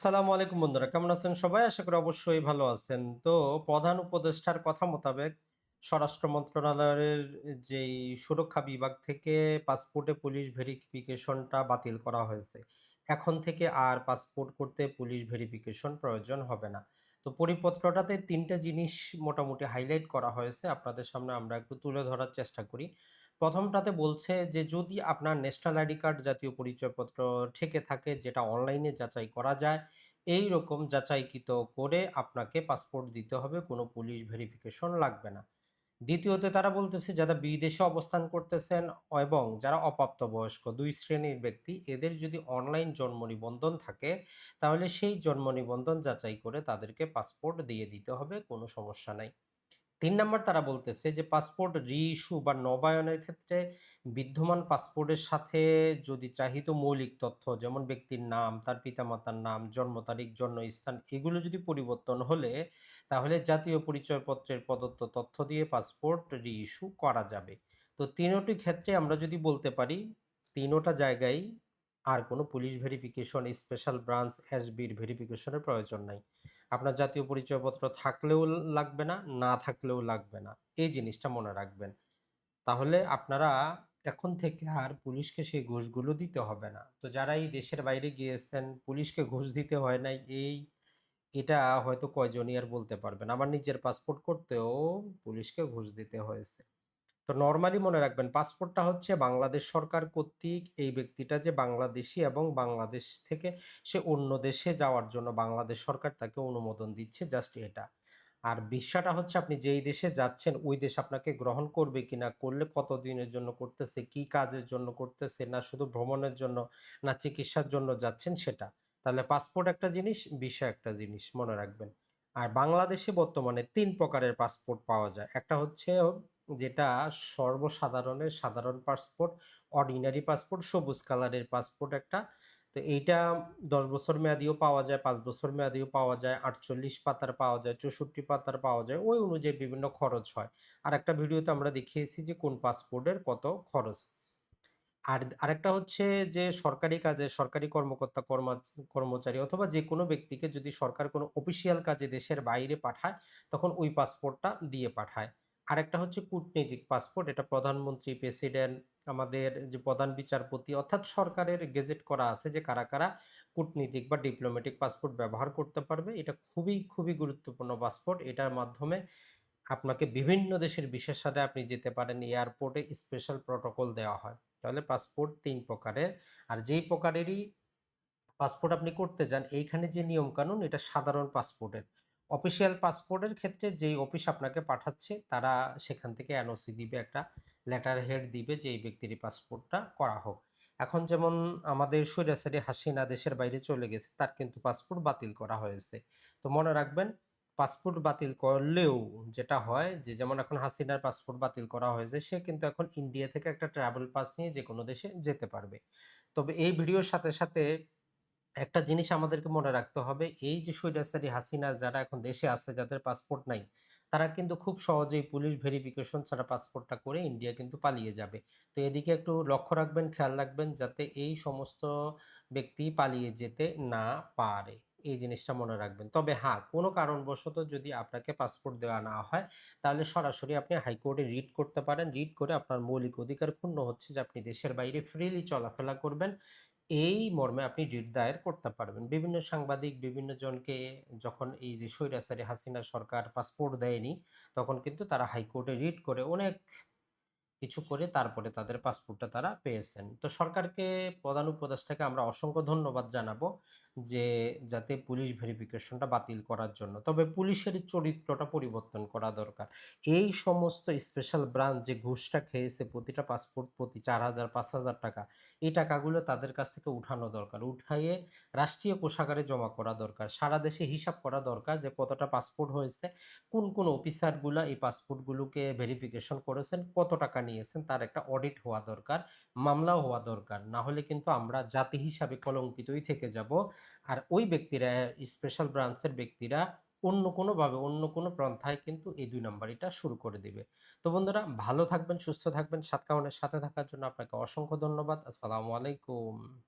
সালামু আলাইকুম বন্ধুরা, কেমন আছেন সবাই? আশা করি অবশ্যই ভালো আছেন। তো প্রধান উপদেষ্টার কথা মোতাবেক স্বরাষ্ট্র মন্ত্রণালয়ের যেই সুরক্ষা বিভাগ থেকে পাসপোর্টে পুলিশ ভেরিফিকেশনটা বাতিল করা হয়েছে। এখন থেকে আর পাসপোর্ট করতে পুলিশ ভেরিফিকেশন প্রয়োজন হবে না। তো পরিপত্রটাতে তিনটা জিনিস মোটামুটি হাইলাইট করা হয়েছে। আপনাদের সামনে আমরা একটু তুলে ধরার চেষ্টা করি। প্রথমটাতে বলছে যে, যদি আপনার ন্যাশনাল আইডি কার্ড জাতীয় পরিচয়পত্র থেকে থাকে, যেটা অনলাইনে যাচাই করা যায় এই রকম যাচাইকৃত করে আপনাকে পাসপোর্ট দিতে হবে, কোনো পুলিশ ভেরিফিকেশন লাগবে না। দ্বিতীয়তে তারা বলতেছে, যারা বিদেশে অবস্থান করতেছেন এবং যারা অপ্রাপ্তবয়স্ক, দুই শ্রেণির ব্যক্তি, এদের যদি অনলাইন জন্ম নিবন্ধন থাকে, তাহলে সেই জন্ম নিবন্ধন যাচাই করে তাদেরকে পাসপোর্ট দিয়ে দিতে হবে, কোনো সমস্যা নাই। তিন নম্বর তারা বলতেছে যে, পাসপোর্ট রিইস্যু বা নবায়নের ক্ষেত্রে বিদ্যমান পাসপোর্টের সাথে যদি চাহিত মৌলিক তথ্য, যেমন ব্যক্তির নাম, তার পিতামাতার নাম, জন্ম তারিখ জন্মস্থান এগুলো যদি পরিবর্তন হলে, তাহলে জাতীয় পরিচয়পত্রের প্রদত্ত তথ্য দিয়ে পাসপোর্ট রিইস্যু করা যাবে। তো তিনোটি ক্ষেত্রে আমরা যদি বলতে পারি, তিনোটা জায়গায় আর কোনো পুলিশ ভেরিফিকেশন স্পেশাল ব্রাঞ্চ এসবির ভেরিফিকেশনের প্রয়োজন নাই। আপনার জাতীয় পরিচয়পত্র থাকলেও লাগবে না না থাকলেও লাগবে না। এই জিনিসটা মনে রাখবেন। তাহলে আপনারা এখন থেকে আর পুলিশকে সেই ঘুষগুলো দিতে হবে না। তো যারা এই দেশের বাইরে গিয়েছেন, পুলিশকে ঘুষ দিতে হয় নাই, এই, এটা হয়তো কয়জনই আর বলতে পারবেন আমার নিজের পাসপোর্ট করতেও পুলিশকে ঘুষ দিতে হয়েছে। তো নর্মালি মনে রাখবেন পাসপোর্টটা হচ্ছে বাংলাদেশ সরকার কর্তৃক এই ব্যক্তিটা যে বাংলাদেশি এবং বাংলাদেশ থেকে সে অন্য দেশে যাওয়ার জন্য বাংলাদেশ সরকার তাকে অনুমোদন দিচ্ছে জাস্ট এটা। আর বিষয়টা হচ্ছে আপনি যেই দেশে যাচ্ছেন, ওই দেশ আপনাকে গ্রহণ করবে কিনা, করলে কত দিনের জন্য করতেছে, কি কাজের জন্য করতেছে, না শুধু ভ্রমণের জন্য, না চিকিৎসার জন্য যাচ্ছেন সেটা। তাহলে পাসপোর্ট একটা জিনিস, ভিসা একটা জিনিস, মনে রাখবেন। আর বাংলাদেশে বর্তমানে তিন প্রকারের পাসপোর্ট পাওয়া যায়। একটা হচ্ছে যেটা সর্বসাধারণের সাধারণ পাসপোর্ট অর্ডিনারি পাসপোর্ট, সবুজ কালারের পাসপোর্ট একটা। তো এইটা দশ বছর মেয়াদিও পাওয়া যায়, পাঁচ বছর মেয়াদিও পাওয়া যায়, আটচল্লিশ পাতার পাওয়া যায়, চৌষট্টি পাতার পাওয়া যায়, ওই অনুযায়ী বিভিন্ন খরচ হয়। আর একটা ভিডিওতে আমরা দেখিয়েছি যে কোন পাসপোর্টের কত খরচ। আর আরেকটা হচ্ছে যে সরকারি কাজে, সরকারি কর্মকর্তা, কর্মা, কর্মচারী অথবা যে কোনো ব্যক্তিকে যদি সরকার কোনো অফিসিয়াল কাজে দেশের বাইরে পাঠায়, তখন ওই পাসপোর্টটা দিয়ে পাঠায়। আরেকটা হচ্ছে কূটনৈতিক পাসপোর্ট এটা প্রধানমন্ত্রী প্রেসিডেন্ট আমাদের যে প্রধান বিচারপতি অর্থাৎ সরকারের গেজেট করা আছে যে কারা কারা কূটনীতিক বা ডিপ্লোম্যাটিক পাসপোর্ট ব্যবহার করতে পারবে। এটা খুবই খুবই গুরুত্বপূর্ণ পাসপোর্ট এটার মাধ্যমে আপনাকে বিভিন্ন দেশের বিশেষ সাথে আপনি যেতে পারেন। এয়ারপোর্টে স্পেশাল প্রটোকল দেওয়া হয়। তাহলে পাসপোর্ট তিন প্রকারের। আর যেই প্রকারেরই পাসপোর্ট আপনি করতে যান এইখানে যে নিয়মকানুন, এটা সাধারণ পাসপোর্টের অফিসিয়াল পাসপোর্টের ক্ষেত্রে যেই অফিস আপনাকে পাঠাচ্ছে, তারা সেখান থেকে এনওসি দিবে একটা লেটার হেড দিবে যে এই ব্যক্তির পাসপোর্টটা করা হোক। এখন যেমন আমাদের সৈরাসারি হাসিনা দেশের বাইরে চলে গেছে, তার কিন্তু পাসপোর্ট বাতিল করা হয়েছে। তো মনে রাখবেন পাসপোর্ট বাতিল করলেও যেটা হয় যে, যেমন এখন হাসিনার পাসপোর্ট বাতিল করা হয়েছে, সে কিন্তু এখন ইন্ডিয়া থেকে একটা ট্রাভেল পাস নিয়ে যে কোনো দেশে যেতে পারবে। তবে এই ভিডিওর সাথে সাথে একটা জিনিস আমাদেরকে মনে রাখতে হবে, এই যে স্বৈরাচারী হাসিনা যারা এখন দেশে আছে, যাদের পাসপোর্ট নাই, তারা কিন্তু খুব সহজেই পুলিশ ভেরিফিকেশন ছাড়া পাসপোর্টটা করে ইন্ডিয়া কিন্তু পালিয়ে যাবে। তো এদিকে একটু লক্ষ্য রাখবেন, খেয়াল রাখবেন যাতে এই সমস্ত ব্যক্তি পালিয়ে যেতে না পারে, এই জিনিসটা মনে রাখবেন। তবে হ্যাঁ কোনো কারণবশত যদি আপনাকে পাসপোর্ট দেওয়া না হয়, তাহলে সরাসরি আপনি হাইকোর্টে রিড করতে পারেন। রিড করে আপনার মৌলিক অধিকার ক্ষুণ্ণ হচ্ছে যে আপনি দেশের বাইরে ফ্রিলি চলাফেরা করবেন। এই মর্মে আপনি রিট দায়ের করতে পারবেন। বিভিন্ন সাংবাদিক বিভিন্ন জনকে যখন এই যে স্বৈরাচারী হাসিনা সরকার পাসপোর্ট দেয়নি, তখন কিন্তু তারা হাইকোর্টে রিট করে অনেক কিছু করে তারপরে তাদের পাসপোর্টটা তারা পেয়েছেন। তো সরকারকে প্রধান উপদেষ্টাকে আমরা অসংখ্য ধন্যবাদ জানাব। যে যাতে পুলিশ ভেরিফিকেশনটা বাতিল করার জন্য। তবে পুলিশের চরিত্রটা পরিবর্তন করা দরকার। এই সমস্ত স্পেশাল ব্রাঞ্চ যে ঘুষটা খেয়েছে প্রতিটা পাসপোর্ট প্রতি চার হাজার, পাঁচ হাজার টাকা, এই টাকাগুলো তাদের কাছ থেকে উঠানো দরকার। উঠাইয়ে রাষ্ট্রীয় কোষাগারে জমা করা দরকার। সারা দেশে হিসাব করা দরকার যে কতটা পাসপোর্ট হয়েছে, কোন কোন অফিসারগুলা এই পাসপোর্টগুলোকে ভেরিফিকেশন করেছেন, কত টাকা নিয়েছেন, তার একটা অডিট হওয়া দরকার, মামলাও হওয়া দরকার। না হলে কিন্তু আমরা জাতি হিসাবে কলঙ্কিতই থেকে যাব। আর ওই ব্যক্তিরা স্পেশাল ব্রাঞ্চের ব্যক্তিরা অন্য কোনোভাবে, অন্য কোনো পন্থায় কিন্তু এই দুই নম্বরটা শুরু করে দিবে। তো বন্ধুরা, ভালো থাকবেন, সুস্থ থাকবেন, সাতকাহনের সাথে থাকার জন্য আপনাকে অসংখ্য ধন্যবাদ। আসসালামু আলাইকুম।